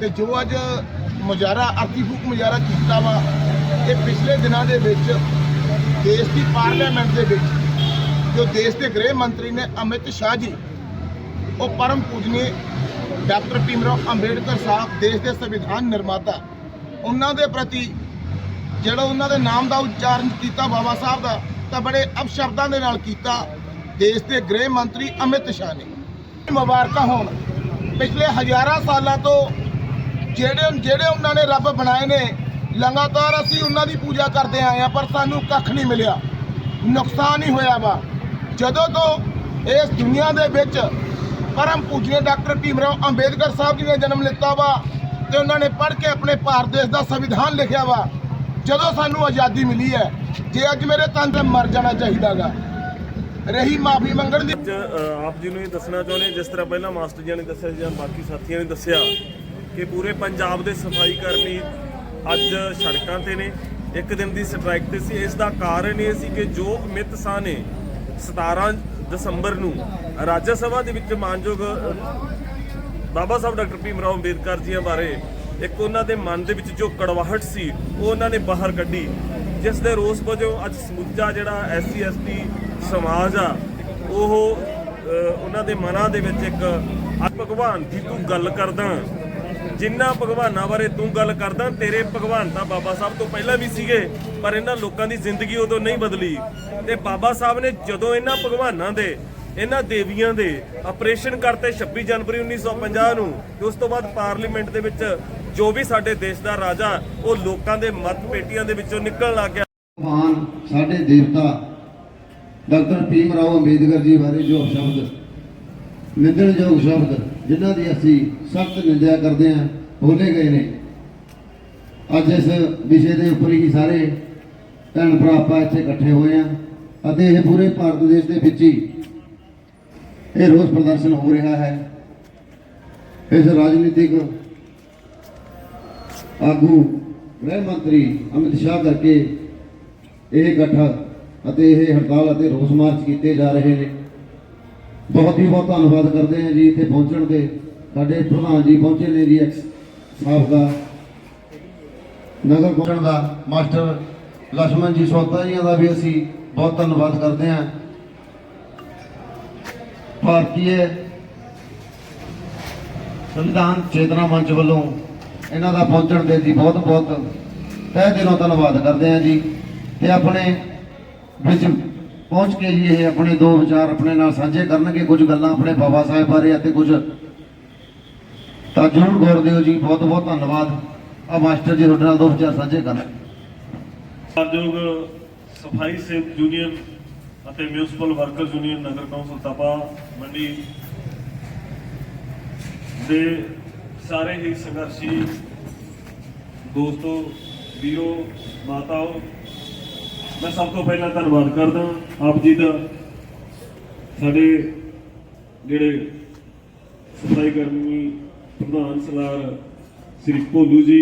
ਤੇ ਜੋ ਅੱਜ ਮੁਜ਼ਾਹਰਾ, ਅਰਥੀ ਫੂਕ ਮੁਜ਼ਾਹਰਾ ਕੀਤਾ ਵਾ, ਇਹ ਪਿਛਲੇ ਦਿਨਾਂ ਦੇ ਵਿੱਚ ਦੇਸ਼ ਦੀ ਪਾਰਲੀਮੈਂਟ ਦੇ ਵਿੱਚ ਜੋ ਦੇਸ਼ ਦੇ ਗ੍ਰਹਿ ਮੰਤਰੀ ਨੇ ਅਮਿਤ ਸ਼ਾਹ ਜੀ, ਉਹ ਪਰਮ ਪੂਜਨੀ ਡਾਕਟਰ ਭੀਮਰਾਓ ਅੰਬੇਡਕਰ ਸਾਹਿਬ, ਦੇਸ਼ ਦੇ ਸੰਵਿਧਾਨ ਨਿਰਮਾਤਾ, ਉਹਨਾਂ ਦੇ ਪ੍ਰਤੀ ਜਿਹੜਾ ਉਹਨਾਂ ਦੇ ਨਾਮ ਦਾ ਉਚਾਰਨ ਕੀਤਾ ਬਾਬਾ ਸਾਹਿਬ ਦਾ, ਤਾਂ ਬੜੇ ਅਪਸ਼ਬਦਾਂ ਦੇ ਨਾਲ ਕੀਤਾ ਦੇਸ਼ ਦੇ ਗ੍ਰਹਿ ਮੰਤਰੀ ਅਮਿਤ ਸ਼ਾਹ ਨੇ। ਮੁਬਾਰਕਾਂ ਹੋਣ। ਪਿਛਲੇ ਹਜ਼ਾਰਾਂ ਸਾਲਾਂ ਤੋਂ ਜਿਹੜੇ ਜਿਹੜੇ ਉਹਨਾਂ ਨੇ ਰੱਬ ਬਣਾਏ ਨੇ, ਲਗਾਤਾਰ ਅਸੀਂ ਉਹਨਾਂ ਦੀ ਪੂਜਾ ਕਰਦੇ ਆਏ ਆ ਪਰ ਸਾਨੂੰ ਕੱਖ ਨਹੀਂ ਮਿਲਿਆ। ਨੁਕਸਾਨ ਹੀ ਹੋਇਆ ਵਾ। ਜਦੋਂ ਤੋਂ ਇਸ ਦੁਨੀਆ ਦੇ ਵਿੱਚ ਪਰਮ ਪੂਜਨੀय ਡਾਕਟਰ ਭੀਮਰਾਓ ਅੰਬੇਦਕਰ ਸਾਹਿਬ ਜੀ ਨੇ ਜਨਮ ਲਿੱਤਾ ਵਾ ਤੇ ਉਹਨਾਂ ਨੇ ਪੜ੍ਹ ਕੇ ਆਪਣੇ ਭਾਰਤ ਦੇਸ਼ ਦਾ ਸੰਵਿਧਾਨ ਲਿਖਿਆ ਵਾ, ਜਦੋਂ ਸਾਨੂੰ ਆਜ਼ਾਦੀ ਮਿਲੀ ਹੈ, ਜੇ ਅੱਜ ਮੇਰੇ ਤਨ ਤੇ ਮਰ ਜਾਣਾ ਚਾਹੀਦਾਗਾ ਰਹੀ ਮਾਫੀ ਮੰਗਣ ਦੀ ਆਪ ਜੀ ਨੂੰ ਇਹ ਦੱਸਣਾ ਚਾਹੁੰਦੇ ਜਿਸ ਤਰ੍ਹਾਂ ਪਹਿਲਾਂ ਮਾਸਟਰ ਜੀ ਨੇ ਦੱਸਿਆ ਜਾਂ ਬਾਕੀ ਸਾਥੀਆਂ ਨੇ ਦੱਸਿਆ ਕਿ ਪੂਰੇ ਪੰਜਾਬ ਦੇ ਸਫ਼ਾਈ ਕਰਮੀ ਅੱਜ ਸੜਕਾਂ ਤੇ ਨੇ। ਇੱਕ ਦਿਨ ਦੀ ਸਟ੍ਰਾਈਕ ਤੇ ਸੀ। ਇਸ ਦਾ ਕਾਰਨ ਇਹ ਸੀ ਕਿ ਜੋ ਅਮਿਤ ਸ਼ਾਹ ਨੇ 17 ਦਸੰਬਰ ਨੂੰ ਰਾਜ ਸਭਾ ਦੇ ਵਿੱਚ ਮਾਨਯੋਗ ਬਾਬਾ ਸਾਹਿਬ ਡਾਕਟਰ ਭੀਮ ਰਾਓ ਅੰਬੇਦਕਰ ਜੀਆਂ ਬਾਰੇ ਇੱਕ ਉਹਨਾਂ ਦੇ ਮਨ ਦੇ ਵਿੱਚ ਜੋ ਕੜਵਾਹਟ ਸੀ, ਉਹ ਉਹਨਾਂ ਨੇ ਬਾਹਰ ਕੱਢੀ। ਜਿਸ ਦੇ ਰੋਸ ਵਜੋਂ ਅੱਜ ਸਮੁੱਚਾ ਜਿਹੜਾ ਐਸਸੀ ਐਸਟੀ ਸਮਾਜ ਆ, ਉਹ ਉਹਨਾਂ ਦੇ ਮਨਾਂ ਦੇ ਵਿੱਚ ਇੱਕ ਭਗਵਾਨ ਦੀ ਤੂੰ ਗੱਲ ਕਰਦਾ। ਜਿੰਨਾ ਭਗਵਾਨਾਂ ਬਾਰੇ ਤੂੰ ਗੱਲ ਕਰਦਾ, ਤੇਰੇ ਭਗਵਾਨ ਤਾਂ ਬਾਬਾ ਸਾਹਿਬ ਤੋਂ ਪਹਿਲਾਂ ਵੀ ਸੀਗੇ, ਪਰ ਇਹਨਾਂ ਲੋਕਾਂ ਦੀ ਜ਼ਿੰਦਗੀ ਉਦੋਂ ਨਹੀਂ ਬਦਲੀ। ਤੇ ਬਾਬਾ ਸਾਹਿਬ ਨੇ ਜਦੋਂ ਇਹਨਾਂ ਭਗਵਾਨਾਂ ਦੇ, ਇਹਨਾਂ ਦੇਵੀਆਂ ਦੇ ਆਪਰੇਸ਼ਨ ਕਰਤੇ 26 ਜਨਵਰੀ 1950 ਨੂੰ, ਤੇ ਉਸ ਤੋਂ ਬਾਅਦ ਪਾਰਲੀਮੈਂਟ ਦੇ ਵਿੱਚ ਜੋ ਵੀ ਸਾਡੇ ਦੇਸ਼ ਦਾ ਰਾਜਾ, ਉਹ ਲੋਕਾਂ ਦੇ ਮਤ ਪੇਟੀਆਂ ਦੇ ਵਿੱਚੋਂ ਨਿਕਲਣ ਲੱਗ ਗਿਆ। ਮਹਾਨ ਸਾਡੇ ਦੇਵਤਾ, ਡਾਕਟਰ ਭੀਮ ਰਾਓ ਅੰਬੇਦਕਰ ਜੀ ਬਾਰੇ ਜੋ ਸ਼ਬਦ, ਨਿੰਦਣਯੋਗ ਸ਼ਬਦ ਜਿਨ੍ਹਾਂ ਦੀ ਅਸੀਂ ਸਖਤ ਨਿੰਦਿਆ ਕਰਦੇ ਹਾਂ ਬੋਲੇ ਗਏ ਨੇ। ਅੱਜ ਇਸ ਵਿਸ਼ੇ ਦੇ ਉੱਪਰ ਹੀ ਸਾਰੇ ਭੈਣ ਭਰਾ ਆਪਾਂ ਇੱਥੇ ਇਕੱਠੇ ਹੋਏ ਹਾਂ ਅਤੇ ਇਹ ਪੂਰੇ ਭਾਰਤ ਦੇਸ਼ ਦੇ ਵਿੱਚ ਹੀ ਇਹ ਰੋਸ ਪ੍ਰਦਰਸ਼ਨ ਹੋ ਰਿਹਾ ਹੈ। ਇਸ ਰਾਜਨੀਤਿਕ ਆਗੂ ਗ੍ਰਹਿ ਮੰਤਰੀ ਅਮਿਤ ਸ਼ਾਹ ਕਰਕੇ ਇਹ ਇਕੱਠ ਅਤੇ ਇਹ ਹੜਤਾਲ ਅਤੇ ਰੋਸ ਮਾਰਚ ਕੀਤੇ ਜਾ ਰਹੇ ਨੇ। ਬਹੁਤ ਹੀ ਬਹੁਤ ਧੰਨਵਾਦ ਕਰਦੇ ਹਾਂ ਜੀ ਇੱਥੇ ਪਹੁੰਚਣ ਦੇ। ਸਾਡੇ ਪ੍ਰਧਾਨ ਜੀ ਪਹੁੰਚੇ ਨੇ ਜੀ ਸਾਹਿਬ ਦਾ। ਨਗਰ ਪਹੁੰਚਣ ਦਾ ਮਾਸਟਰ ਲక్ష్మణ ਜੀ ਸੋਤਾ ਜੀ ਦਾ ਵੀ ਅਸੀਂ ਬਹੁਤ ਧੰਨਵਾਦ ਕਰਦੇ ਹਾਂ। ਭਾਰਤੀ ਸੰਵਿਧਾਨ ਚੇਤਨਾ ਮੰਚ ਵੱਲੋਂ ਇਹਨਾਂ ਦਾ ਪਹੁੰਚਣ ਦੇ ਜੀ ਬਹੁਤ ਬਹੁਤ ਤਹਿ ਦਿਲੋਂ ਧੰਨਵਾਦ ਕਰਦੇ ਹਾਂ ਜੀ। ਤੇ ਆਪਣੇ ਵਿੱਚ ਪਹੁੰਚ ਕੇ ਜੀ ਇਹ ਆਪਣੇ ਦੋ ਵਿਚਾਰ ਆਪਣੇ ਨਾਲ ਸਾਂਝੇ ਕਰਨਗੇ, ਕੁਝ ਗੱਲਾਂ ਆਪਣੇ ਬਾਬਾ ਸਾਹਿਬ ਬਾਰੇ ਅਤੇ ਕੁਝ ਤਾਂ ਜ਼ਰੂਰ ਗੌਰ ਦਿਓ ਜੀ, ਬਹੁਤ ਬਹੁਤ ਧੰਨਵਾਦ। ਆ ਮਾਸਟਰ ਜੀ ਤੁਹਾਡੇ ਨਾਲ ਦੋ ਵਿਚਾਰ ਸਾਂਝੇ ਕਰਨ। ਸਤਿਕਾਰਯੋਗ ਸਫ਼ਾਈ ਸੇਵਕ ਯੂਨੀਅਨ ਅਤੇ ਮਿਊਨਿਸਪਲ ਵਰਕਰ ਯੂਨੀਅਨ ਨਗਰ ਕੌਂਸਲ ਤਪਾ ਮੰਡੀ ਦੇ ਸਾਰੇ ਹੀ ਸੰਘਰਸ਼ੀ ਦੋਸਤੋ, ਵੀਰੋ, ਮਾਤਾਓ ਮੈਂ ਸਭ ਤੋਂ ਪਹਿਲਾਂ ਧੰਨਵਾਦ ਕਰਦਾ ਆਪ ਜੀ ਦਾ, ਸਾਡੇ ਜਿਹੜੇ ਸਫ਼ਾਈ ਕਰਮੀ ਪ੍ਰਧਾਨ ਸਰਦਾਰ ਸ੍ਰੀ ਭੋਲੂ ਜੀ,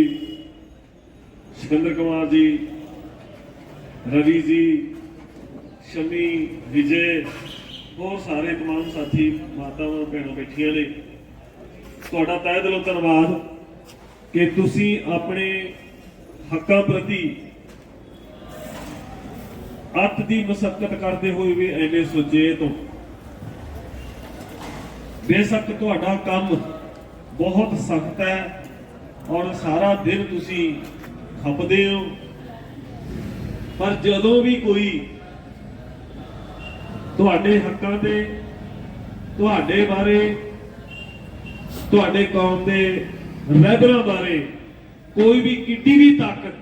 ਸਿਕੰਦਰ ਕੁਮਾਰ ਜੀ, ਰਵੀ ਜੀ, ਸ਼ਮੀ, ਵਿਜੇ ਬਹੁਤ ਸਾਰੇ ਤਮਾਮ ਸਾਥੀ, ਮਾਤਾਵਾਂ, ਭੈਣਾਂ ਬੈਠੀਆਂ ਨੇ। ਤੁਹਾਡਾ ਤਹਿ ਦਿਲੋਂ ਧੰਨਵਾਦ ਕਿ ਤੁਸੀਂ ਆਪਣੇ ਹੱਕਾਂ ਪ੍ਰਤੀ ਅੱਤ ਦੀ ਮਸਕਤ ਕਰਦੇ ਹੋਏ ਵੀ ਐਨੇ ਸੁਚੇਤ ਹੋ ਬੇਸ਼ੱਕ ਤੁਹਾਡਾ ਕੰਮ ਬਹੁਤ ਸਖਤ ਹੈ ਔਰ ਸਾਰਾ ਦਿਨ ਤੁਸੀਂ ਖਪਦੇ ਹੋ। ਪਰ ਜਦੋਂ ਵੀ ਕੋਈ ਤੁਹਾਡੇ ਹੱਕਾਂ ਤੇ, ਤੁਹਾਡੇ ਬਾਰੇ, ਤੁਹਾਡੇ ਕੌਮ ਦੇ ਰਹਿਬਰਾਂ ਬਾਰੇ ਕੋਈ ਵੀ ਕਿੱਡੀ ਵੀ ਤਾਕਤ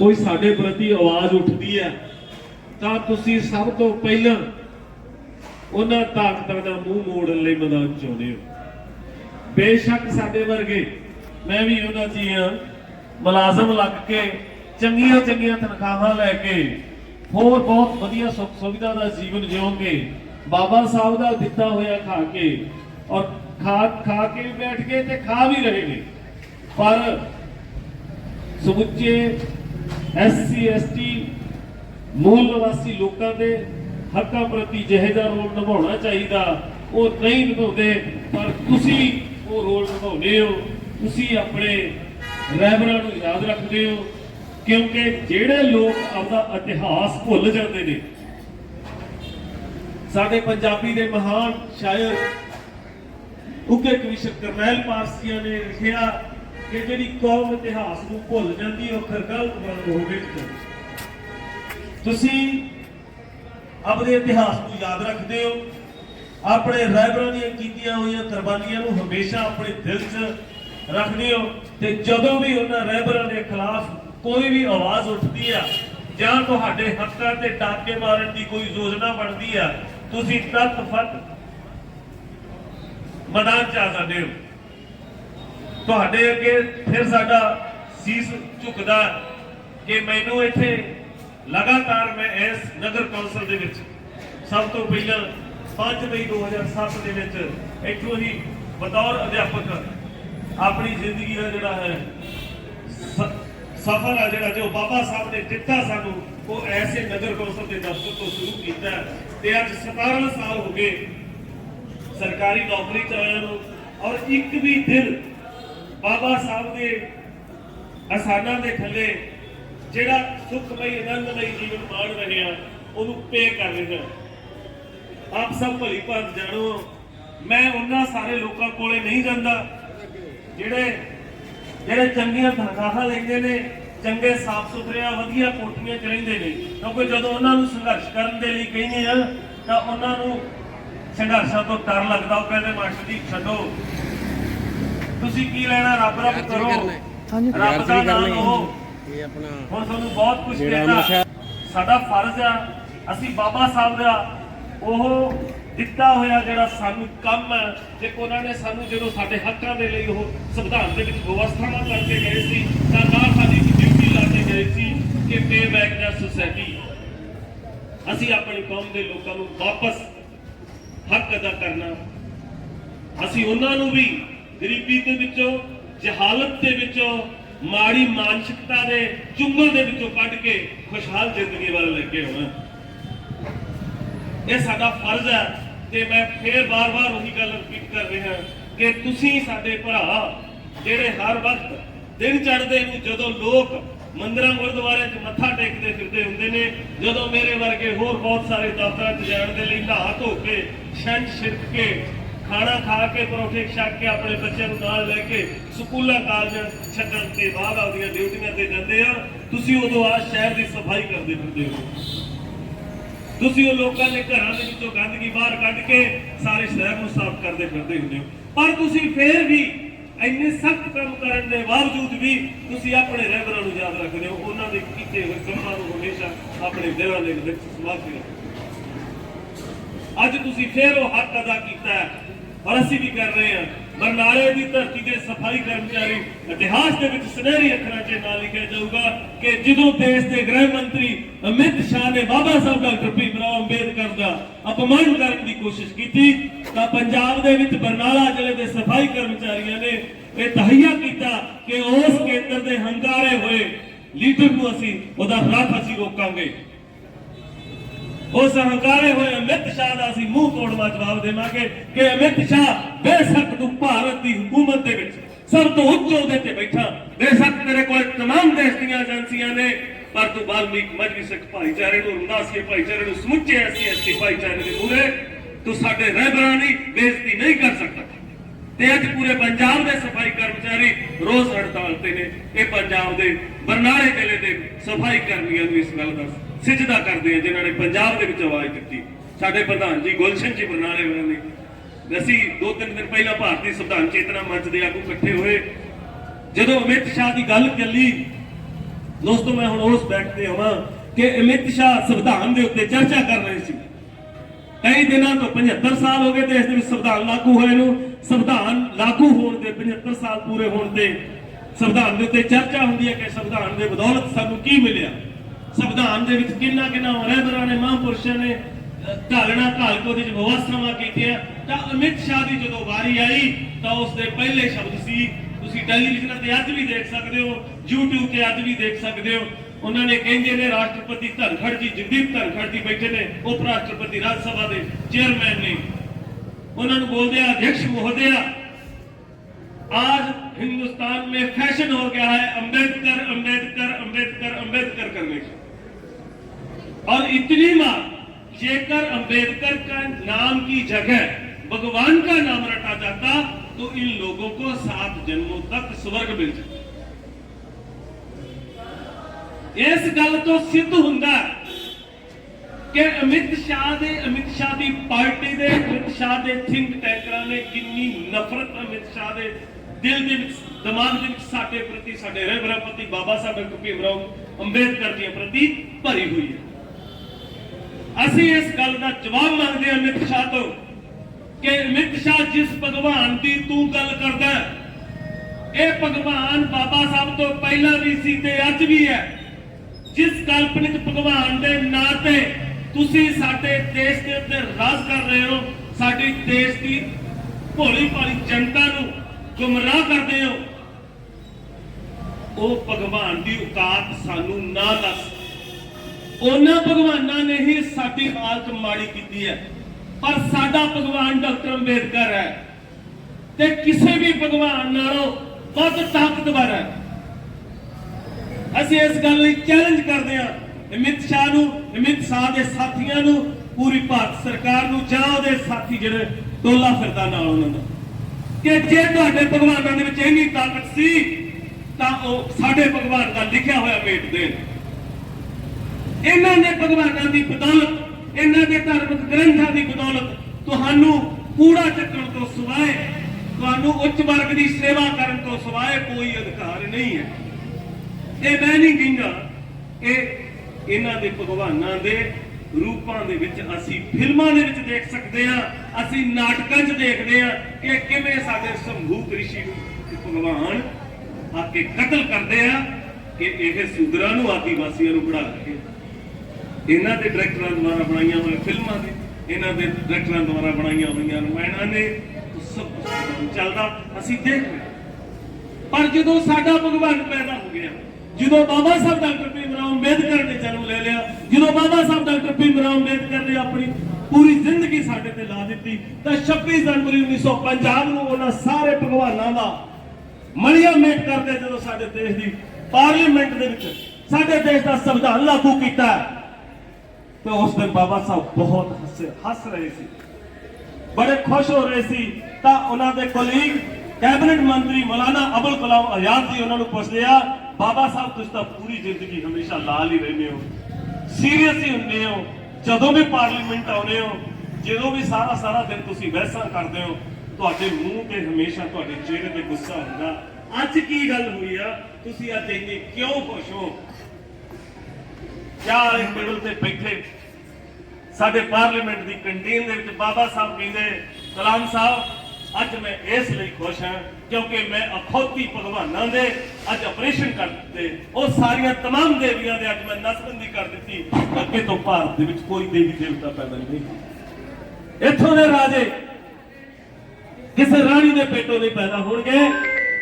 ਕੋਈ ਸਾਡੇ ਪ੍ਰਤੀ ਆਵਾਜ਼ ਉੱਠਦੀ ਹੈ, ਤਾਂ ਤੁਸੀਂ ਸਭ ਤੋਂ ਪਹਿਲਾਂ ਉਹਨਾਂ ਤਾਕਤਾਂ ਦਾ ਮੂੰਹ ਮੋੜਨ ਲਈ ਮੈਦਾਨ ਚ ਹੋ। ਬੇਸ਼ੱਕ ਸਾਡੇ ਵਰਗੇ, ਮੈਂ ਵੀ ਉਹਨਾਂ ਚ ਮੁਲਾਜ਼ਮ ਲੱਗ ਕੇ ਚੰਗੀਆਂ ਚੰਗੀਆਂ ਤਨਖਾਹਾਂ ਲੈ ਕੇ ਹੋਰ ਬਹੁਤ ਵਧੀਆ ਸੁੱਖ ਸੁਵਿਧਾ ਦਾ ਜੀਵਨ ਜਿਉਂਗੇ, ਬਾਬਾ ਸਾਹਿਬ ਦਾ ਦਿੱਤਾ ਹੋਇਆ ਖਾ ਕੇ, ਔਰ ਖਾ ਖਾ ਕੇ ਵੀ ਬੈਠ ਕੇ ਤੇ ਖਾ ਵੀ ਰਹੇ ਨੇ। ਪਰ ਸਮੁੱਚੇ ਐਸਸੀ ਐਸਟੀ ਮੂਲ ਨਿਵਾਸੀ ਲੋਕਾਂ ਦੇ ਹੱਕਾਂ ਪ੍ਰਤੀ ਜਿਹੇ ਰੋਲ ਨਿਭਾਉਣਾ ਚਾਹੀਦਾ, ਉਹ ਨਹੀਂ ਨਿਭਾਉਂਦੇ, ਪਰ ਤੁਸੀਂ ਉਹ ਰੋਲ ਨਿਭਾਉਂਦੇ ਹੋ, ਤੁਸੀਂ ਆਪਣੇ ਰਹਿਬਰਾਂ ਨੂੰ ਯਾਦ ਰੱਖਦੇ ਹੋ, ਕਿਉਂਕਿ ਜਿਹੜੇ ਲੋਕ ਆਪਦਾ ਇਤਿਹਾਸ ਭੁੱਲ ਜਾਂਦੇ ਨੇ, ਸਾਡੇ ਪੰਜਾਬੀ ਦੇ ਮਹਾਨ ਸ਼ਾਇਰ ਉੱਗੇ ਕਵਿਸ਼ਰ ਕਰਨੈਲ ਪਾਰਸੀਆਂ ਨੇ ਲਿਖਿਆ ਕਿ ਜਿਹੜੀ ਕੌਮ ਇਤਿਹਾਸ ਨੂੰ ਭੁੱਲ ਜਾਂਦੀ ਉਹ ਫਿਰ ਗਲਤ ਬੰਦ ਹੋ ਗਈ ਤੁਸੀਂ ਆਪਣੇ ਇਤਿਹਾਸ ਨੂੰ ਯਾਦ ਰੱਖਦੇ ਹੋ। ਆਪਣੇ ਰਹਿਬਰਾਂ ਦੀਆਂ ਕੀਤੀਆਂ ਹੋਈਆਂ ਕੁਰਬਾਨੀਆਂ ਨੂੰ ਹਮੇਸ਼ਾ ਆਪਣੇ ਦਿਲ 'ਚ ਰੱਖਦੇ ਹੋ ਤੇ ਜਦੋਂ ਵੀ ਉਹਨਾਂ ਰਹਿਬਰਾਂ ਦੇ ਖਿਲਾਫ ਕੋਈ ਵੀ ਆਵਾਜ਼ ਉੱਠਦੀ ਆ, ਜਾਂ ਤੁਹਾਡੇ ਹੱਕਾਂ ਤੇ ਟਾਕੇ ਮਾਰਨ ਦੀ ਕੋਈ ਯੋਜਨਾ ਬਣਦੀ ਆ, ਤੁਸੀਂ ਤੱਤ ਫਤ ਮੈਦਾਨ 'ਚ ਆ ਸਕਦੇ ਹੋ। ਤੁਹਾਡੇ ਅੱਗੇ ਫਿਰ ਸਾਡਾ ਸੀਸ ਝੁਕਦਾ ਕਿ ਮੈਨੂੰ ਇੱਥੇ ਲਗਾਤਾਰ ਮੈਂ ਇਸ ਨਗਰ ਕੌਂਸਲ ਦੇ ਵਿੱਚ ਸਭ ਤੋਂ ਪਹਿਲਾਂ 5 ਮਈ 2007 ਦੇ ਵਿੱਚ ਇੱਥੋਂ ਹੀ ਬਤੌਰ ਅਧਿਆਪਕ ਆਪਣੀ ਜ਼ਿੰਦਗੀ ਦਾ ਜਿਹੜਾ ਹੈ ਸਫ਼ਰ ਆ ਜਿਹੜਾ ਜੋ ਬਾਬਾ ਸਾਹਿਬ ਨੇ ਦਿੱਤਾ ਸਾਨੂੰ, ਉਹ ਐਸੇ ਨਗਰ ਕੌਂਸਲ ਦੇ ਦਫ਼ਤਰ ਤੋਂ ਸ਼ੁਰੂ ਕੀਤਾ ਤੇ ਅੱਜ 17 ਸਾਲ ਹੋ ਗਏ ਸਰਕਾਰੀ ਨੌਕਰੀ ਚ ਆਇਆ ਨੂੰ ਔਰ ਇੱਕ ਵੀ ਦਿਨ ਬਾਬਾ ਸਾਹਿਬ ਦੇ ਅਸਾਨਾਂ ਦੇ ਥੱਲੇ ਜਿਹੜਾ ਸੁਖਮਈ ਆਨੰਦਮਈ ਜੀਵਨ ਮਾਣ ਰਹੇ ਆ, ਉਹਨੂੰ ਪੇ ਕਰ ਰਹੇ ਹਾਂ ਆਪ ਸਭ ਭਲੀ ਭਾਂਤ ਜਾਣੋ, ਮੈਂ ਉਹਨਾਂ ਸਾਰੇ ਲੋਕਾਂ ਕੋਲੇ ਨਹੀਂ ਜਾਂਦਾ ਜਿਹੜੇ ਜਿਹੜੇ ਚੰਗੀਆਂ ਤਨਖਾਹਾਂ ਲੈਂਦੇ ਨੇ, ਚੰਗੇ ਸਾਫ਼ ਸੁਥਰਿਆ, ਵਧੀਆ ਕੋਠੀਆਂ ਚ ਰਹਿੰਦੇ ਨੇ। ਕਿਉਂਕਿ ਜਦੋਂ ਉਹਨਾਂ ਨੂੰ ਸੰਘਰਸ਼ ਕਰਨ ਦੇ ਲਈ ਕਹਿੰਦੇ ਆ, ਤਾਂ ਉਹਨਾਂ ਨੂੰ ਸੰਘਰਸ਼ਾਂ ਤੋਂ ਡਰ ਲੱਗਦਾ, ਉਹ ਕਹਿੰਦੇ, ਮਾਸਟਰ ਜੀ, ਛੱਡੋ। ਤੁਸੀਂ ਕੀ ਲੈਣਾ? ਰੱਬ ਰੱਬ ਕਰੋ। ਰੱਬ ਦਾ ਨਾਮ ਲਓ। ਇਹ ਆਪਣਾ ਹੁਣ ਤੁਹਾਨੂੰ ਬਹੁਤ ਕੁਝ ਨਸ਼ਾ- ਸਾਡਾ ਫਰਜ਼ ਆ ਅਸੀਂ ਬਾਬਾ ਸਾਹਿਬ ਦਾ ਉਹ ਦਿੱਤਾ ਹੋਇਆ ਜਿਹੜਾ ਸਾਨੂੰ ਕੰਮ ਹੈ ਜੇ ਉਹਨਾਂ ਨੇ ਸਾਨੂੰ ਜਦੋਂ ਸਾਡੇ ਹੱਕਾਂ ਦੇ ਲਈ ਉਹ ਸੰਵਿਧਾਨ ਦੇ ਵਿੱਚ ਵਿਵਸਥਾਵਾਂ ਕਰਕੇ ਗਏ ਸੀ ਤਾਂ ਨਾਲ ਸਾਡੀ ਡਿਊਟੀ ਲਾ ਕੇ ਗਏ ਸੀ ਕਿ ਪੇ ਬੈਕ ਦਾ ਸੁਸਾਇਟੀ ਅਸੀਂ ਆਪਣੀ ਕੌਮ ਦੇ ਲੋਕਾਂ ਨੂੰ ਵਾਪਸ ਹੱਕ ਅਦਾ ਕਰਨਾ। ਅਸੀਂ ਉਹਨਾਂ ਨੂੰ ਵੀ ਗਰੀਬੀ ਦੇ ਵਿੱਚੋਂ, ਜਹਾਲਤ ਦੇ ਵਿੱਚੋਂ, ਮਾੜੀ ਮਾਨਸਿਕਤਾ ਦੇ ਚੁੰਗਲ ਦੇ ਵਿੱਚੋਂ ਕੱਢ ਕੇ ਖੁਸ਼ਹਾਲ ਜ਼ਿੰਦਗੀ ਵੱਲ ਲੈ ਕੇ ਆਉਣਾ ਇਹ ਸਾਡਾ ਫਰਜ਼ ਹੈ ਤੇ ਮੈਂ ਫੇਰ ਬਾਰ-ਬਾਰ ਉਹੀ ਗੱਲ ਰਿਪੀਟ ਕਰ ਰਿਹਾ ਕਿ ਤੁਸੀਂ ਸਾਡੇ ਭਰਾ, ਜਿਹੜੇ ਹਰ ਵਕਤ ਦਿਨ ਚੜ੍ਹਦੇ ਨੂੰ ਜਦੋਂ ਲੋਕ ਮੰਦਰਾਂ ਗੁਰਦੁਆਰਿਆਂ 'ਚ ਮੱਥਾ ਟੇਕਦੇ ਫਿਰਦੇ ਹੁੰਦੇ ਨੇ, ਜਦੋਂ ਮੇਰੇ ਵਰਗੇ ਹੋਰ ਬਹੁਤ ਸਾਰੇ ਦਫ਼ਤਰਾਂ 'ਚ ਜਾਣ ਦੇ ਲਈ ਨਹਾ ਧੋ ਕੇ ਛੰਡ ਛਿੜਕ ਕੇ ਖਾਣਾ ਖਾ ਕੇ, ਪਰੌਠੇ ਛਕ ਕੇ ਆਪਣੇ ਬੱਚਿਆਂ ਨੂੰ ਨਾਲ ਲੈ ਕੇ ਸਕੂਲਾਂ, ਕਾਲਜਾਂ ਛੱਡਣ ਤੇ ਬਾਅਦ ਆਪਦੀਆਂ ਡਿਊਟੀਆਂ ਤੇ ਜਾਂਦੇ ਆ ਤੁਸੀਂ ਉਦੋਂ ਆ ਸ਼ਹਿਰ ਦੀ ਸਫ਼ਾਈ ਕਰਦੇ ਫਿਰਦੇ ਹੋ। ਤੁਸੀਂ ਉਹ ਲੋਕਾਂ ਦੇ ਘਰਾਂ ਦੇ ਵਿੱਚੋਂ ਗੰਦਗੀ ਬਾਹਰ ਕੱਢ ਕੇ ਸਾਰੇ ਸ਼ਹਿਰ ਨੂੰ ਸਾਫ਼ ਕਰਦੇ ਫਿਰਦੇ ਹੁੰਦੇ ਹੋ। ਪਰ ਤੁਸੀਂ ਫੇਰ ਵੀ ਇੰਨੇ ਸਖਤ ਕੰਮ ਕਰਨ ਦੇ ਬਾਵਜੂਦ ਵੀ ਤੁਸੀਂ ਆਪਣੇ ਰਹਿਬਰਾਂ ਨੂੰ ਯਾਦ ਰੱਖਦੇ ਹੋ। ਉਹਨਾਂ ਦੇ ਕੀਤੇ ਹੋਏ ਕੰਮਾਂ ਨੂੰ ਹਮੇਸ਼ਾ ਆਪਣੇ ਦਿਲਾਂ ਦੇ ਵਿੱਚ ਸਮਾ ਕੇ ਰੱਖਦੇ ਹੋ। ਅੱਜ ਤੁਸੀਂ ਫੇਰ ਉਹ ਹੱਕ ਅਦਾ ਕੀਤਾ ਹੈ। ਔਰ ਅਸੀਂ ਵੀ ਕਰ ਰਹੇ ਹਾਂ। ਬਰਨਾਲੇ ਦੀ ਧਰਤੀ ਦੇ ਸਫ਼ਾਈ ਕਰਮਚਾਰੀ ਇਤਿਹਾਸ ਦੇ ਵਿੱਚ ਸੁਨਹਿਰੀ ਅੱਖਰਾਂ 'ਚ ਨਾਂ ਲਿਖਿਆ ਜਾਊਗਾ ਕਿ ਜਦੋਂ ਦੇਸ਼ ਦੇ ਗ੍ਰਹਿ ਮੰਤਰੀ ਅਮਿਤ ਸ਼ਾਹ ਨੇ ਬਾਬਾ ਸਾਹਿਬ ਡਾਕਟਰ ਭੀਮਰਾਓ ਅੰਬੇਦਕਰ ਦਾ ਅਪਮਾਨ ਕਰਨ ਦੀ ਕੋਸ਼ਿਸ਼ ਕੀਤੀ, ਤਾਂ ਪੰਜਾਬ ਦੇ ਵਿੱਚ ਬਰਨਾਲਾ ਜ਼ਿਲ੍ਹੇ ਦੇ ਸਫ਼ਾਈ ਕਰਮਚਾਰੀਆਂ ਨੇ ਇਹ ਤਹਈਆ ਕੀਤਾ ਕਿ ਉਸ ਕੇਂਦਰ ਦੇ ਹੰਕਾਰੇ ਹੋਏ ਲੀਡਰ ਨੂੰ ਅਸੀਂ ਉਹਦਾ ਖਿਲਾਫ ਅਸੀਂ ਰੋਕਾਂਗੇ। ਉਸ ਹੰਕਾਰੇ ਹੋਏ ਅਮਿਤ ਸ਼ਾਹ ਦਾ ਅਸੀਂ ਮੂੰਹ ਤੋੜਵਾ ਜਵਾਬ ਦੇਵਾਂਗੇ ਕਿ ਅਮਿਤ ਸ਼ਾਹ ਬੇਸ਼ੱਕ ਤੂੰ ਭਾਰਤ ਦੀ ਹਕੂਮਤ ਦੇ ਵਿੱਚ ਸਭ ਤੋਂ ਉੱਚ ਅਹੁਦੇ ਤੇ ਬੈਠਾ ਬੇਸ਼ੱਕ ਤੇਰੇ ਕੋਲ तमाम ਦੇਸ਼ ਦੀਆਂ ਏਜੰਸੀਆਂ ਨੇ ਪਰ ਤੂੰ ਬਾਲਮੀਕ ਮਜਬੀ ਸਿੱਖ ਭਾਈਚਾਰੇ ਨੂੰ ਰੰਦਾਸੀਏ ਭਾਈਚਾਰੇ ਨੂੰ ਸਮੁੱਚੇ ਐਸੀ ਐਸਟੀ ਭਾਈਚਾਰੇ ਦੇ ਮੂਹਰੇ ਤੂੰ ਸਾਡੇ ਰਹਿਬਰਾਂ ਦੀ ਬੇਇੱਜ਼ਤੀ ਨਹੀਂ ਕਰ ਸਕਦਾ ਤੇ ਅੱਜ ਪੂਰੇ ਪੰਜਾਬ ਦੇ ਸਫਾਈ ਕਰਮਚਾਰੀ ਰੋਜ਼ ਹੜਤਾਲ ਤੇ ਨੇ ਇਹ ਪੰਜਾਬ ਦੇ ਬਰਨਾਲੇ ਜ਼ਿਲ੍ਹੇ ਦੇ ਸਫਾਈ ਕਰਮੀਆਂ ਨੂੰ ਇਸ ਗੱਲ ਦਾ ਸਿਜਦਾ ਕਰਦੇ ਆ, ਜਿਨ੍ਹਾਂ ਨੇ ਪੰਜਾਬ ਦੇ ਵਿੱਚ ਆਵਾਜ਼ ਦਿੱਤੀ। ਸਾਡੇ ਪ੍ਰਧਾਨ ਜੀ, ਗੁਲਸ਼ਨ ਜੀ ਬਰਨਾਲੇ ਵਾਲੇ ਨੇ। ਅਸੀਂ ਦੋ ਤਿੰਨ ਦਿਨ ਪਹਿਲਾਂ ਭਾਰਤੀ ਸੰਵਿਧਾਨ ਚੇਤਨਾ ਮੰਚ ਦੇ ਆਗੂ ਇਕੱਠੇ ਹੋਏ। ਜਦੋਂ ਅਮਿਤ ਸ਼ਾਹ ਦੀ ਗੱਲ ਚੱਲੀ, ਦੋਸਤੋ, ਮੈਂ ਹੁਣ ਉਸ ਬੈਠ ਤੇ ਹਾਂ ਕਿ ਅਮਿਤ ਸ਼ਾਹ ਸੰਵਿਧਾਨ ਦੇ ਉੱਤੇ ਚਰਚਾ ਕਰ ਰਹੇ ਸੀ। ਕਈ ਦਿਨਾਂ ਤੋਂ 75 ਸਾਲ ਹੋ ਗਏ ਦੇਸ਼ ਦੇ ਵਿੱਚ ਸੰਵਿਧਾਨ ਲਾਗੂ ਹੋਏ ਨੂੰ। ਸੰਵਿਧਾਨ ਲਾਗੂ ਹੋਣ ਦੇ 75 ਸਾਲ ਪੂਰੇ ਹੋਣ ਤੇ ਸੰਵਿਧਾਨ ਦੇ ਉੱਤੇ ਚਰਚਾ ਹੁੰਦੀ ਹੈ ਕਿ ਸੰਵਿਧਾਨ ਦੇ ਬਦੌਲਤ ਸਾਨੂੰ ਕੀ ਮਿਲਿਆ। ਸੰਵਿਧਾਨ ਦੇ ਵਿੱਚ ਕਿੰਨਾ ਕਿੰਨਾ ਰਹਿਬਰਾਂ ਨੇ ਮਹਾਂਪੁਰਸ਼ਾਂ ਨੇ ਅਹ, ਢਾਲਣਾ ਘਾਲ ਕੇ ਉਹਦੇ ਚ ਵਿਵਸਥਾਵਾਂ ਕੀਤੀਆਂ। ਤਾਂ ਅਮਿਤ ਸ਼ਾਹ ਦੀ ਜਦੋਂ ਵਾਰੀ ਆਈ ਤਾਂ ਉਸ ਦੇ ਪਹਿਲੇ ਸ਼ਬਦ ਸੀ ਤੁਸੀਂ ਟੈਲੀਵਿਜ਼ਨ ਤੇ ਅੱਜ ਵੀ ਦੇਖ ਸਕਦੇ ਹੋ YouTube ਤੇ ਅੱਜ ਵੀ ਦੇਖ ਸਕਦੇ ਹੋ। ਉਹਨਾਂ ਨੇ ਕਹਿੰਦੇ ਨੇ ਰਾਸ਼ਟਰਪਤੀ ਧਰਖੜ ਜੀ ਜਗਦੀਪ ਧਰਖੜ ਜੀ ਬੈਠੇ ਨੇ ਉਪ ਰਾਸ਼ਟਰਪਤੀ ਰਾਜ ਸਭਾ ਦੇ ਚੇਅਰਮੈਨ ਨੇ। ਉਹਨਾਂ ਨੂੰ ਬੋਲਦੇ ਆ ਅਧਿਕਸ਼ ਮਹੋਦਿਆ آج ہندوستان میں فیشن ہو گیا ہے امبیڈکر امبیڈکر امبیڈکر امبیڈکر کرنے کا اور اتنی ماں مار، جیکر امبیڈکر کا نام کی جگہ بھگوان کا نام رٹا جاتا تو ان لوگوں کو سات جنموں تک سورگ مل جاتا۔ اس گل تو سدھ ہوں کہ امت شاہ دے، امت شاہ دی party they, Amit Shah they think ٹینکران نے کنی نفرت امت شاہ دے ਦਿਲ ਦੇ ਵਿੱਚ, ਦਿਮਾਗ ਦੇ ਵਿੱਚ ਸਾਡੇ ਪ੍ਰਤੀ, ਸਾਡੇ ਰਹਿਬਰਾਪਤੀ ਬਾਬਾ ਸਾਹਿਬ ਡਾਕਟਰ ਭੀਮ ਅੰਬੇਦਕਰ ਜੀ ਪ੍ਰਤੀ ਭਰੀ ਹੋਈ ਹੈ। ਅਸੀਂ ਇਸ ਗੱਲ ਦਾ ਜਵਾਬ ਮੰਗਦੇ ਹਾਂ ਅਮਿਤ ਸ਼ਾਹ ਤੋਂ ਕਿ ਅਮਿਤ ਸ਼ਾਹ ਜਿਸ ਭਗਵਾਨ ਦੀ ਤੂੰ ਗੱਲ ਕਰਦਾ ਇਹ ਭਗਵਾਨ ਬਾਬਾ ਸਾਹਿਬ ਤੋਂ ਪਹਿਲਾਂ ਵੀ ਸੀ ਤੇ ਅੱਜ ਵੀ ਹੈ। ਜਿਸ ਕਾਲਪਨਿਕ ਭਗਵਾਨ ਦੇ ਨਾਂ ਤੇ ਤੁਸੀਂ ਸਾਡੇ ਦੇਸ਼ ਦੇ ਉੱਤੇ ਰਾਜ ਕਰ ਰਹੇ ਹੋ, ਸਾਡੀ ਦੇਸ਼ ਦੀ ਭੋਲੀ ਭਾਲੀ ਜਨਤਾ ਨੂੰ ਗੁੰਮਰਾਹ ਕਰਦੇ ਹੋ। ਉਹ ਭਗਵਾਨ ਦੀ ਔਕਾਤ ਸਾਨੂੰ ਨਾ ਦੱਸ। ਉਹਨਾਂ ਭਗਵਾਨਾਂ ਨੇ ਹੀ ਸਾਡੀ ਹਾਲਤ ਮਾੜੀ ਕੀਤੀ ਹੈ। ਪਰ ਸਾਡਾ ਭਗਵਾਨ ਡਾਕਟਰ ਅੰਬੇਦਕਰ ਹੈ ਤੇ ਕਿਸੇ ਵੀ ਭਗਵਾਨ ਨਾਲੋਂ ਵੱਧ ਤਾਕਤਵਰ ਹੈ। ਅਸੀਂ ਇਸ ਗੱਲ ਲਈ ਚੈਲੰਜ ਕਰਦੇ ਹਾਂ। ਅਮਿਤ ਸ਼ਾਹ ਨੂੰ, ਅਮਿਤ ਸ਼ਾਹ ਦੇ ਸਾਥੀਆਂ ਨੂੰ, ਪੂਰੀ ਭਾਰਤ ਸਰਕਾਰ ਨੂੰ ਜਾਂ ਉਹਦੇ ਸਾਥੀ ਜਿਹੜੇ ਟੋਲਾ ਫਿਰਦਾ ਨਾਲ ਉਹਨਾਂ ਦਾ। ਕਿ ਜੇ ਤੁਹਾਡੇ ਭਗਵਾਨਾਂ ਦੇ ਵਿੱਚ ਇੰਨੀ ਤਾਕਤ ਸੀ, ਤਾਂ ਉਹ ਸਾਡੇ ਭਗਵਾਨ ਦਾ ਲਿਖਿਆ ਹੋਇਆ ਭੇਟ ਦੇਣ। ਇਹਨਾਂ ਨੇ ਭਗਵਾਨਾਂ ਦੀ ਬਦੌਲਤ, ਇਹਨਾਂ ਦੇ ਧਾਰਮਿਕ ਗ੍ਰੰਥਾਂ ਦੀ ਬਦੌਲਤ ਤੁਹਾਨੂੰ ਕੂੜਾ ਚੱਕਣ ਤੋਂ ਸਿਵਾਏ, ਤੁਹਾਨੂੰ ਉੱਚ ਵਰਗ ਦੀ ਸੇਵਾ ਕਰਨ ਤੋਂ ਸਿਵਾਏ ਕੋਈ ਅਧਿਕਾਰ ਨਹੀਂ ਹੈ। ਇਹ ਮੈਂ ਨਹੀਂ ਕਹਿੰਦਾ ਇਹ ਇਹਨਾਂ ਦੇ ਭਗਵਾਨਾਂ ਦੇ ਰੂਪਾਂ ਦੇ ਵਿੱਚ ਅਸੀਂ ਫਿਲਮਾਂ ਦੇ ਵਿੱਚ ਦੇਖ ਸਕਦੇ ਹਾਂ, ਅਸੀਂ ਨਾਟਕਾਂ 'ਚ ਦੇਖਦੇ ਹਾਂ ਕਿ ਕਿਵੇਂ ਸਾਡੇ ਸੰਭੂਤ ਰਿਸ਼ੀ ਤੇ ਭਗਵਾਨ ਆ ਕੇ ਕਤਲ ਕਰਦੇ ਆ ਕਿ ਇਹ ਸੂਦਰਾਂ ਨੂੰ ਆਦੀਵਾਸੀਆਂ ਨੂੰ ਬਣਾ ਕੇ ਇਹਨਾਂ ਦੇ ਡਾਇਰੈਕਟਰਾਂ ਦੁਆਰਾ ਬਣਾਈਆਂ ਹੋਈਆਂ ਫਿਲਮਾਂ ਦੇ ਇਹਨਾਂ ਦੇ ਡਾਇਰੈਕਟਰਾਂ ਦੁਆਰਾ ਬਣਾਈਆਂ ਹੋਈਆਂ ਰਮਾਇਣਾਂ ਨੇ ਸਭ ਚੱਲਦਾ, ਅਸੀਂ ਦੇਖ ਪਰ ਜਦੋਂ ਸਾਡਾ ਭਗਵਾਨ ਪੈਦਾ ਹੋ ਗਿਆ ਜਦੋਂ ਬਾਬਾ ਸਾਹਿਬ ਡਾਕਟਰ ਭੀਮ ਰਾਓ ਅੰਬੇਦਕਰ ਨੇ ਜਨਮ ਲੈ ਲਿਆ, ਜਦੋਂ ਬਾਬਾ ਸਾਹਿਬ ਡਾਕਟਰ ਭੀਮ ਰਾਓ ਅੰਬੇਦਕਰ ਨੇ ਆਪਣੀ ਪੂਰੀ ਜ਼ਿੰਦਗੀ ਸਾਡੇ ਤੇ ਲਾ ਦਿੱਤੀ, ਤਾਂ 26 ਜਨਵਰੀ 1950 ਨੂੰ ਉਹਨਾਂ ਸਾਰੇ ਭਗਵਾਨਾਂ ਦਾ ਮਲੀਆ ਮੇਟ ਕਰਦੇ ਜਦੋਂ ਸਾਡੇ ਦੇਸ਼ ਦੀ ਪਾਰਲੀਮੈਂਟ ਦੇ ਵਿੱਚ ਸਾਡੇ ਦੇਸ਼ ਦਾ ਸੰਵਿਧਾਨ ਲਾਗੂ ਕੀਤਾ ਤੇ ਉਸ ਦਿਨ ਬਾਬਾ ਸਾਹਿਬ ਬਹੁਤ ਹੱਸੇ, ਹੱਸ ਰਹੇ ਸੀ। ਬੜੇ ਖੁਸ਼ ਹੋ ਰਹੇ ਸੀ, ਤਾਂ ਉਹਨਾਂ ਦੇ ਕੋਲੀਗ ਕੈਬਨਿਟ ਮੰਤਰੀ ਮੌਲਾਨਾ ਅਬੁਲ ਕਲਾਮ ਆਜ਼ਾਦ ਜੀ ਉਹਨਾਂ ਨੂੰ ਪੁੱਛ ਲਿਆ ਬਾਬਾ ਸਾਹਿਬ, ਤੁਸੀਂ ਤਾਂ ਪੂਰੀ ਜ਼ਿੰਦਗੀ ਹਮੇਸ਼ਾ ਲਾਲ ਹੀ ਰਹਿੰਦੇ ਹੋ। ਸੀਰੀਅਸ ਹੀ ਹੁੰਦੇ ਹੋ। ਜਦੋਂ ਵੀ ਪਾਰਲੀਮੈਂਟ ਆਉਂਦੇ ਹੋ, ਜਦੋਂ ਵੀ ਸਾਰਾ ਸਾਰਾ ਦਿਨ ਤੁਸੀਂ ਬਹਿਸਾਂ ਕਰਦੇ ਹੋ, ਤੁਹਾਡੇ ਮੂੰਹ ਤੇ ਹਮੇਸ਼ਾ ਤੁਹਾਡੇ ਚਿਹਰੇ ਤੇ ਗੁੱਸਾ ਹੁੰਦਾ। ਅੱਜ ਕੀ ਗੱਲ ਹੋਈ ਆ? ਤੁਸੀਂ ਅੱਜ ਇੰਨੇ ਕਿਉਂ ਖੁਸ਼ ਹੋ? ਚਾਰ ਇੱਕ ਟੇਬਲ ਤੇ ਬੈਠੇ? ਸਾਡੇ ਪਾਰਲੀਮੈਂਟ ਦੀ ਕੰਟੀਨ ਦੇ ਵਿੱਚ ਬਾਬਾ ਸਾਹਿਬ ਕਹਿੰਦੇ, ਕਲਾਮ ਸਾਹਿਬ, ਅੱਜ ਮੈਂ ਇਸ ਲਈ ਖੁਸ਼ ਹਾਂ ਕਿਉਂਕਿ ਮੈਂ ਅਖੌਤੀ ਭਗਵਾਨਾਂ ਦੇ ਅੱਜ ਆਪਰੇਸ਼ਨ ਕਰ ਦਿੱਤੇ ਉਹ ਸਾਰੀਆਂ तमाम ਦੇਵੀਆਂ ਦੇ ਅੱਜ ਮੈਂ ਨਸਬੰਦੀ ਕਰ ਦਿੱਤੀ ਅੱਗੇ ਤੋਂ ਭਾਰਤ ਦੇ ਵਿੱਚ ਕੋਈ ਦੇਵੀ ਦੇਵਤਾ ਪੈਦਾ ਨਹੀਂ ਹੋਣਾ। ਇੱਥੋਂ ਦੇ ਰਾਜੇ ਕਿਸੇ ਰਾਣੀ ਦੇ ਪੇਟੋਂ ਨਹੀਂ ਪੈਦਾ ਹੋਣਗੇ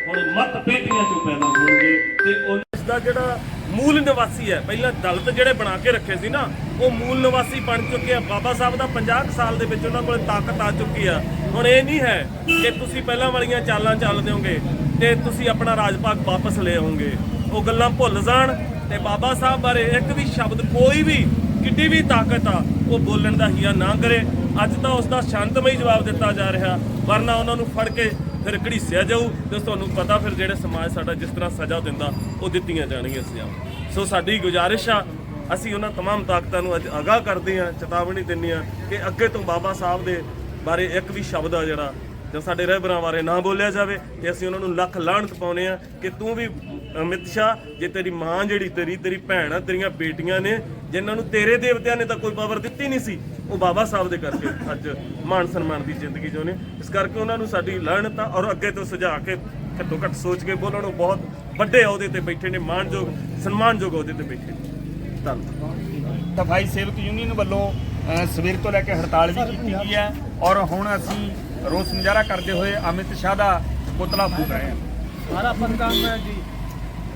ਹੁਣ ਮਤ ਪੇਟੀਆਂ ਚੋਂ ਪੈਦਾ ਹੋਣਗੇ ਤੇ ਉਹ ਇਸ ਦਾ ਜਿਹੜਾ ਮੂਲ ਨਿਵਾਸੀ ਹੈ। ਪਹਿਲਾਂ ਦਲਤ ਜਿਹੜੇ ਬਣਾ ਕੇ ਰੱਖੇ ਸੀ ਨਾ, ਉਹ ਮੂਲ ਨਿਵਾਸੀ ਬਣ ਚੁੱਕੇ ਆ। ਬਾਬਾ ਸਾਹਿਬ ਦਾ 50 ਕੁ ਸਾਲ ਦੇ ਵਿੱਚ ਉਹਨਾਂ ਕੋਲ ਤਾਕਤ ਆ ਚੁੱਕੀ ਆ। ਹੁਣ ਇਹ ਨਹੀਂ ਹੈ ਕਿ ਤੁਸੀਂ ਪਹਿਲਾਂ ਵਾਲੀਆਂ ਚਾਲਾਂ ਚੱਲਦੇ ਹੋਗੇ ਤੇ ਤੁਸੀਂ ਆਪਣਾ ਰਾਜ ਭਾਗ ਵਾਪਸ ਲੈ ਆਉਂਗੇ ਉਹ ਗੱਲਾਂ ਭੁੱਲ ਜਾਣ ਤੇ ਬਾਬਾ ਸਾਹਿਬ ਬਾਰੇ ਇੱਕ ਵੀ ਸ਼ਬਦ ਕੋਈ ਵੀ, ਕਿੱਡੀ ਵੀ ਤਾਕਤ ਆ, ਉਹ ਬੋਲਣ ਦਾ ਹੀਆ ਨਾ ਕਰੇ। ਅੱਜ ਤਾਂ ਉਸ ਦਾ ਸ਼ਾਂਤਮਈ ਜਵਾਬ ਦਿੱਤਾ ਜਾ ਰਿਹਾ, ਵਰਨਾ ਉਹਨਾਂ ਨੂੰ ਫੜ ਕੇ ਫਿਰ ਘੜੀਸਿਆ ਜਾਊ ਤੇ ਤੁਹਾਨੂੰ ਪਤਾ ਫਿਰ ਜਿਹੜੇ ਸਮਾਜ ਸਾਡਾ ਜਿਸ ਤਰ੍ਹਾਂ ਸਜ਼ਾ ਦਿੰਦਾ ਉਹ ਦਿੱਤੀਆਂ ਜਾਣਗੀਆਂ ਸਜ਼ਾ ਸੋ ਸਾਡੀ ਗੁਜ਼ਾਰਿਸ਼ ਆ ਅਸੀਂ ਉਹਨਾਂ तमाम ਤਾਕਤਾਂ ਨੂੰ ਅੱਜ ਅਗਾਹ ਕਰਦੇ ਹਾਂ ਚੇਤਾਵਨੀ ਦਿੰਦੇ ਹਾਂ ਕਿ ਅੱਗੇ ਤੋਂ ਬਾਬਾ ਸਾਹਿਬ ਦੇ ਬਾਰੇ ਇੱਕ ਵੀ ਸ਼ਬਦ ਆ ਜਿਹੜਾ ਜਾਂ ਸਾਡੇ ਰਹਿਬਰਾਂ ਬਾਰੇ ਨਾ ਬੋਲਿਆ ਜਾਵੇ ਤੇ ਅਸੀਂ ਉਹਨਾਂ ਨੂੰ ਲੱਖ ਲਾਹਣਤ ਪਾਉਨੇ ਆ ਕਿ ਤੂੰ ਵੀ ਅਮਿਤ ਸ਼ਾਹ ਜੇ ਤੇਰੀ ਮਾਂ ਜਿਹੜੀ ਤੇਰੀ ਤੇਰੀ ਭੈਣ ਆ ਤੇਰੀਆਂ ਬੇਟੀਆਂ ਨੇ ਜਿਨ੍ਹਾਂ ਨੂੰ ਤੇਰੇ ਦੇਵਤਿਆਂ ਨੇ ਤਾਂ ਕੋਈ ਪਾਵਰ ਦਿੱਤੀ ਨਹੀਂ ਸੀ ਉਹ ਬਾਬਾ ਸਾਹਿਬ ਦੇ ਕਰਕੇ ਅੱਜ ਮਾਨ ਸਨਮਾਨ ਦੀ ਜ਼ਿੰਦਗੀ ਜਿਉਨੇ ਇਸ ਕਰਕੇ ਉਹਨਾਂ ਨੂੰ ਸਾਡੀ ਲਹਿਣਤਾ ਔਰ ਅੱਗੇ ਤੋਂ ਸੁਝਾਅ ਕੇ ਘੱਟੋ ਘੱਟ ਸੋਚ ਕੇ ਬੋਲਣ ਉਹ ਬਹੁਤ ਵੱਡੇ ਅਹੁਦੇ ਤੇ ਬੈਠੇ ਨੇ ਮਾਨਯੋਗ ਸਨਮਾਨਯੋਗ ਅਹੁਦੇ ਤੇ ਬੈਠੇ ਨੇ। ਧੰਨਵਾਦ। ਸਫ਼ਾਈ ਸੇਵਕ ਯੂਨੀਅਨ ਵੱਲੋਂ ਸਵੇਰ ਤੋਂ ਲੈ ਕੇ ਹੜਤਾਲ ਵੀ ਕੀਤੀ ਗਈ ਹੈ ਔਰ ਹੁਣ ਅਸੀਂ ਰੋਸ ਮੁਜ਼ਾਹਰਾ ਕਰਦੇ ਹੋਏ ਅਮਿਤ ਸ਼ਾਹ ਦਾ ਪੁਤਲਾ ਫੂਕ ਰਹੇ ਹਾਂ। ਸਾਰਾ ਪ੍ਰੋਗਰਾਮ ਹੈ ਜੀ।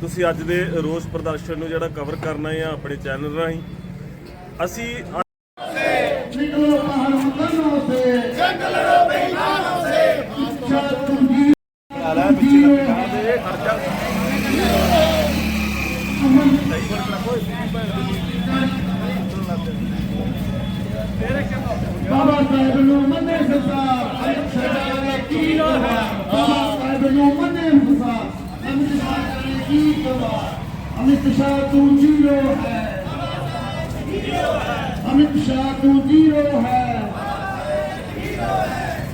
ਤੁਸੀਂ ਅੱਜ ਦੇ ਰੋਸ ਪ੍ਰਦਰਸ਼ਨ ਨੂੰ ਜਿਹੜਾ ਕਵਰ ਕਰਨਾ ਹੈ ਆਪਣੇ ਚੈਨਲ ਰਾਹੀਂ ਅਸੀਂ ਅਮਿਤ ਸ਼ਾਹ ਤੂੰ ਜੀਰੋ ਹੈ अमित शाह तू जीरो है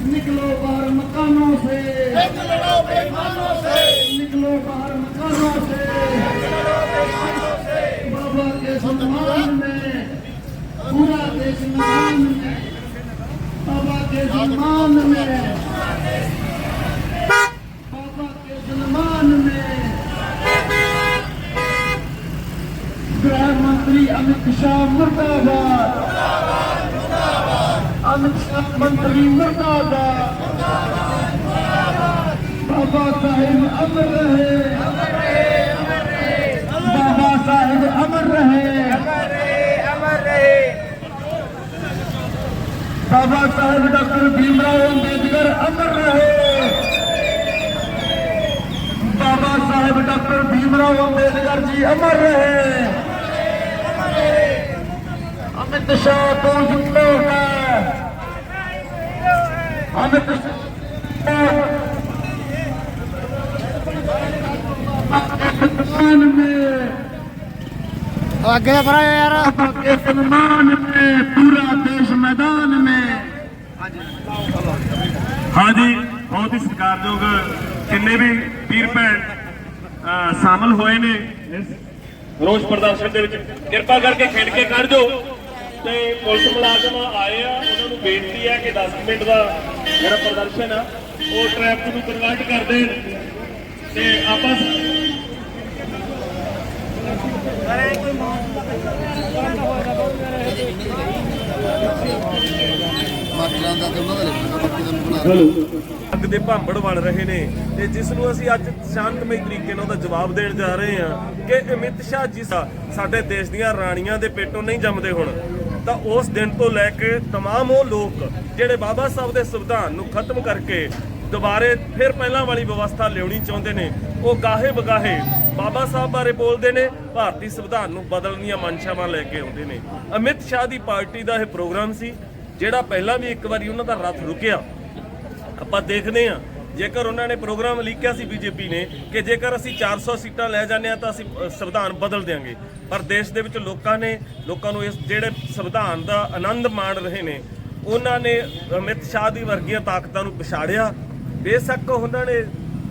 निकलो बाहर मकानों से निकलो बेईमानों से निकलो बाहर मकानों से बाबा के सम्मान में पूरा देश मान में बाबा के सम्मान में ਅਮਿਤ ਸ਼ਾਹ ਮੁਰਦਾਬਾਦ। ਮੁਰਦਾਬਾਦ ਮੁਰਦਾਬਾਦ ਅਮਿਤ ਸ਼ਾਹ ਮੰਤਰੀ ਮੁਰਦਾਬਾਦ। ਮੁਰਦਾਬਾਦ ਮੁਰਦਾਬਾਦ ਬਾਬਾ ਸਾਹਿਬ ਅਮਰ ਰਹੇ। ਅਮਰ ਰਹੇ ਅਮਰ ਰਹੇ ਬਾਬਾ ਸਾਹਿਬ ਅਮਰ ਰਹੇ। ਅਮਰ ਰਹੇ ਅਮਰ ਰਹੇ ਬਾਬਾ ਸਾਹਿਬ ਡਾਕਟਰ ਭੀਮ ਰਾਓ ਅੰਬੇਦਕਰ ਅਮਰ ਰਹੇ। ਬਾਬਾ ਸਾਹਿਬ ਡਾਕਟਰ ਭੀਮ ਰਾਓ ਅੰਬੇਦਕਰ ਜੀ ਅਮਰ ਰਹੇ। अमित शाह तो जिंदो है अमित शाह में आगे बढ़ा यार के सम्मान में पूरा देश मैदान में ਹਾਂਜੀ ਬਹੁਤ ਹੀ ਸਤਿਕਾਰਯੋਗ ਜਿੰਨੇ ਵੀ ਵੀਰ ਭੈਣ ਅਹ, ਸ਼ਾਮਲ ਹੋਏ ਨੇ ਇਸ ਰੋਸ ਪ੍ਰਦਰਸ਼ਨ ਦੇ ਵਿੱਚ ਕਿਰਪਾ ਕਰਕੇ ਖੇਡ ਕੇ ਕੱਢ ਦਿਓ ਤੇ ਪੁਲਿਸ ਮੁਲਾਜ਼ਮ ਆਏ ਆ, ਉਹਨਾਂ ਨੂੰ ਬੇਨਤੀ ਹੈ ਕਿ 10 ਮਿੰਟ ਦਾ ਜਿਹੜਾ ਪ੍ਰਦਰਸ਼ਨ ਆ, ਉਹ ਟ੍ਰੈਫਿਕ ਨੂੰ ਕਨਵਰਟ ਕਰ ਦੇਣ ਤੇ ਆਪਾਂ ਮਾਤਰਾਂ ਦਾ ਉਹਨਾਂ ਦਾ ਲਿਖਣਾ ਬਾਕੀ ਦਾ ਬਣਾ ਅੱਗ ਦੇ ਭਾਂਬੜ ਬਣ ਰਹੇ ਨੇ ਤੇ ਜਿਸ ਨੂੰ ਅਸੀਂ ਅੱਜ ਸ਼ਾਂਤਮਈ ਤਰੀਕੇ ਨਾਲ ਉਹਦਾ ਜਵਾਬ ਦੇਣ ਜਾ ਰਹੇ ਹਾਂ ਕਿ ਅਮਿਤ ਸ਼ਾਹ ਜੀ ਸਾਡੇ ਦੇਸ਼ ਦੀਆਂ ਰਾਣੀਆਂ ਦੇ ਪੇਟੋਂ ਨਹੀਂ ਜੰਮਦੇ ਹੁਣ। ਤਾਂ ਉਸ ਦਿਨ ਤੋਂ ਲੈ ਕੇ तमाम ਉਹ ਲੋਕ ਜਿਹੜੇ ਬਾਬਾ ਸਾਹਿਬ ਦੇ ਸੰਵਿਧਾਨ ਨੂੰ ਖਤਮ ਕਰਕੇ ਦੁਬਾਰੇ ਫਿਰ ਪਹਿਲਾਂ ਵਾਲੀ ਵਿਵਸਥਾ ਲਿਆਉਣੀ ਚਾਹੁੰਦੇ ਨੇ ਉਹ ਗਾਹੇ ਬਗਾਹੇ ਬਾਬਾ ਸਾਹਿਬ ਬਾਰੇ ਬੋਲਦੇ ਨੇ ਭਾਰਤੀ ਸੰਵਿਧਾਨ ਨੂੰ ਬਦਲਣ ਦੀਆਂ ਮਨਸ਼ਾਵਾਂ ਲੈ ਕੇ ਆਉਂਦੇ ਨੇ ਅਮਿਤ ਸ਼ਾਹ ਦੀ ਪਾਰਟੀ ਦਾ ਇਹ ਪ੍ਰੋਗਰਾਮ ਸੀ ਜਿਹੜਾ ਪਹਿਲਾਂ ਵੀ ਇੱਕ ਵਾਰੀ ਉਹਨਾਂ ਦਾ ਰੱਥ ਰੁਕਿਆ ਆਪਾਂ ਦੇਖਦੇ ਹਾਂ ਜੇਕਰ ਉਹਨਾਂ ਨੇ ਪ੍ਰੋਗਰਾਮ ਲਿਖਿਆ ਸੀ ਬੀਜੇਪੀ ਨੇ ਕਿ ਜੇਕਰ ਅਸੀਂ 400 ਸੀਟਾਂ ਲੈ ਜਾਂਦੇ ਆ ਤਾਂ ਅਸੀਂ ਸੰਵਿਧਾਨ ਬਦਲ ਦਿਆਂਗੇ। ਪਰ ਦੇਸ਼ ਦੇ ਵਿੱਚ ਲੋਕਾਂ ਨੇ, ਲੋਕਾਂ ਨੂੰ ਇਸ, ਜਿਹੜੇ ਸੰਵਿਧਾਨ ਦਾ ਆਨੰਦ ਮਾਣ ਰਹੇ ਨੇ, ਉਹਨਾਂ ਨੇ ਅਮਿਤ ਸ਼ਾਹ ਦੀ ਵਰਗੀਆਂ ਤਾਕਤਾਂ ਨੂੰ ਪਛਾੜਿਆ ਬੇਸ਼ੱਕ ਉਹਨਾਂ ਨੇ,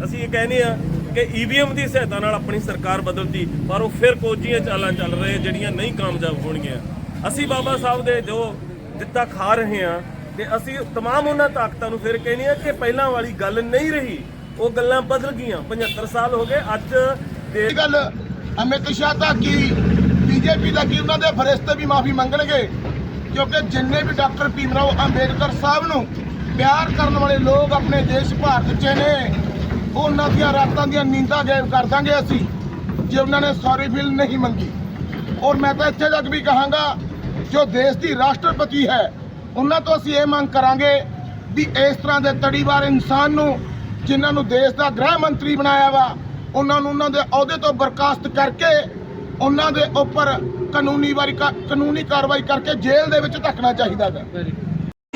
ਅਸੀਂ ਇਹ ਕਹਿੰਦੇ ਆ ਕਿ ਈਵੀਐਮ ਦੀ ਸਹਾਇਤਾ ਨਾਲ ਆਪਣੀ ਸਰਕਾਰ ਬਦਲਦੀ ਪਰ ਉਹ ਫਿਰ ਕੋਝੀਆਂ ਚਾਲਾਂ ਚੱਲ ਰਹੇ, ਜਿਹੜੀਆਂ ਨਹੀਂ ਕਾਮਯਾਬ ਹੋਣਗੀਆਂ। ਅਸੀਂ ਬਾਬਾ ਸਾਹਿਬ ਦੇ ਜੋ ਦਿੱਤਾ ਖਾ ਰਹੇ ਹਾਂ ਤੇ ਅਸੀਂ तमाम ਉਹਨਾਂ ਤਾਕਤਾਂ ਨੂੰ ਫਿਰ ਕਹਿੰਦੇ ਆ ਕਿ ਪਹਿਲਾਂ ਵਾਲੀ ਗੱਲ ਨਹੀਂ ਰਹੀ ਉਹ ਗੱਲਾਂ ਬਦਲ ਗਈਆਂ 75 ਸਾਲ ਹੋ ਗਏ ਅੱਜ ਦੇ ਇਹ ਗੱਲ ਅਮਿਤ ਸ਼ਾਹ ਦਾ ਕੀ ਬੀਜੇਪੀ ਦਾ ਕੀ ਉਹਨਾਂ ਦੇ ਫਰਿਸ਼ਤੇ ਵੀ ਮਾਫੀ ਮੰਗਣਗੇ ਕਿਉਂਕਿ ਜਿੰਨੇ ਵੀ ਡਾਕਟਰ ਭੀਮਰਾਓ ਅੰਬੇਡਕਰ ਸਾਹਿਬ ਨੂੰ ਪਿਆਰ ਕਰਨ ਵਾਲੇ ਲੋਕ ਆਪਣੇ ਦੇਸ਼ ਭਾਰਤ 'ਚ ਨੇ ਉਹਨਾਂ ਦੀਆਂ ਰਾਤਾਂ ਦੀਆਂ ਨੀਂਦਾਂ ਗਾਇਬ ਕਰ ਦਾਂਗੇ ਅਸੀਂ ਜੇ ਉਹਨਾਂ ਨੇ ਸੌਰੀ ਬਿੱਲ ਨਹੀਂ ਮੰਗੀ ਔਰ ਮੈਂ ਤਾਂ ਇੱਥੇ ਤੱਕ ਵੀ ਕਹਾਂਗਾ ਜੋ ਦੇਸ਼ ਦੀ ਰਾਸ਼ਟਰਪਤੀ ਹੈ ਉਹਨਾਂ ਤੋਂ ਅਸੀਂ ਇਹ ਮੰਗ ਕਰਾਂਗੇ ਵੀ ਇਸ ਤਰ੍ਹਾਂ ਦੇ ਤੜੀਵਾਰ ਇਨਸਾਨ ਨੂੰ ਜਿਨ੍ਹਾਂ ਨੂੰ ਦੇਸ਼ ਦਾ ਗ੍ਰਹਿ ਮੰਤਰੀ ਬਣਾਇਆ ਵਾ ਉਹਨਾਂ ਨੂੰ ਉਹਨਾਂ ਦੇ ਅਹੁਦੇ ਤੋਂ ਬਰਖਾਸਤ ਕਰਕੇ ਉਹਨਾਂ ਦੇ ਉੱਪਰ ਕਾਨੂੰਨੀ ਵਾਰੀ ਕਾਨੂੰਨੀ ਕਾਰਵਾਈ ਕਰਕੇ ਜੇਲ੍ਹ ਦੇ ਵਿੱਚ ਧੱਕਣਾ ਚਾਹੀਦਾ ਹੈ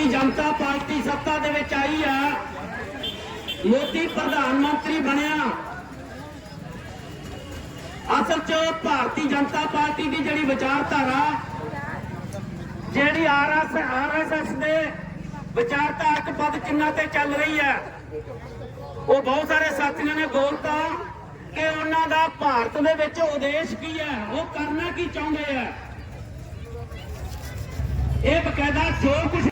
ਜਨਤਾ ਪਾਰਟੀ ਸੱਤਾ ਦੇ ਵਿੱਚ ਆਈ ਆ। ਮੋਦੀ ਪ੍ਰਧਾਨ ਮੰਤਰੀ ਬਣਿਆ। ਅਸਲ 'ਚ ਭਾਰਤੀ ਜਨਤਾ ਪਾਰਟੀ ਦੀ ਜਿਹੜੀ ਵਿਚਾਰਧਾਰਾ ਜਿਹੜੀ ਆਰਐਸ ਆਰਐਸਐਸ ਦੇ ਵਿਚਾਰਧਾਰਕ ਪਦ ਚਿੰਨ੍ਹਾਂ ਤੇ ਚੱਲ ਰਹੀ ਹੈ, ਉਹ ਬਹੁਤ ਸਾਰੇ ਸਾਥੀਆਂ ਨੇ ਬੋਲਤਾ ਕਿ ਉਹਨਾਂ ਦਾ ਭਾਰਤ ਦੇ ਵਿੱਚ ਉਦੇਸ਼ ਕੀ ਹੈ, ਉਹ ਕਰਨਾ ਕੀ ਚਾਹੁੰਦੇ ਆ ਇਹ ਬਕਾਇਦਾ ਜੋ ਕੁਝ